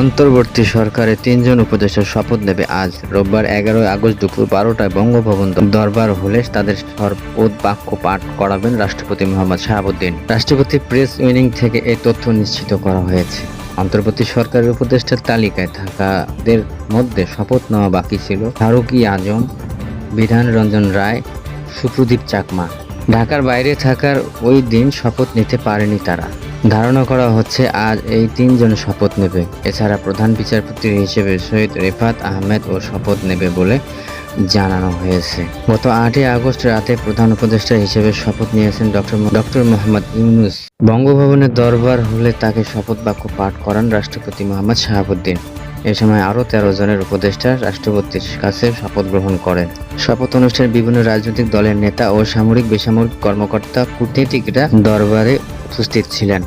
অন্তর্বর্তী সরকারের তিনজন উপদেষ্টা শপথ নেবে। আজ রোববার এগারোই আগস্ট দুপুর বারোটায় বঙ্গভবন দরবার হলে তাদের শপথ বাক্য পাঠ করাবেন রাষ্ট্রপতি মোহাম্মদ শাহাবুদ্দিন। রাষ্ট্রপতি প্রেস উইনিং থেকে এই তথ্য নিশ্চিত করা হয়েছে। অন্তর্বর্তী সরকারের উপদেষ্টার তালিকায় থাকাদের মধ্যে শপথ নেওয়া বাকি ছিল ফারুক আজম, বিধান রঞ্জন রায়, সুপ্রদীপ চাকমা। ঢাকার বাইরে থাকার ওই দিন শপথ নিতে পারেনি তারা। ধারণা করা হচ্ছে আজ এই তিনজন শপথ নেবে। এছাড়া প্রধান বিচারপতি হিসেবে সৈয়দ রেফাত আহমেদ ও শপথ নেবে বলে জানানো হয়েছে। গত আটই আগস্ট রাতে প্রধান উপদেষ্টা হিসেবে শপথ নিয়েছেন ডক্টর ডক্টর মোহাম্মদ ইউনুস। বঙ্গভবনের দরবার হলে তাকে শপথ বাক্য পাঠ করান রাষ্ট্রপতি মোহাম্মদ শাহাবুদ্দিন। এ সময় আরও তেরো জনের উপদেষ্টা রাষ্ট্রপতির কাছে শপথ গ্রহণ করেন। শপথ অনুষ্ঠানে বিভিন্ন রাজনৈতিক দলের নেতা ও সামরিক বেসামরিক কর্মকর্তা, কূটনীতিকরা দরবারে উপস্থিত ছিলেন।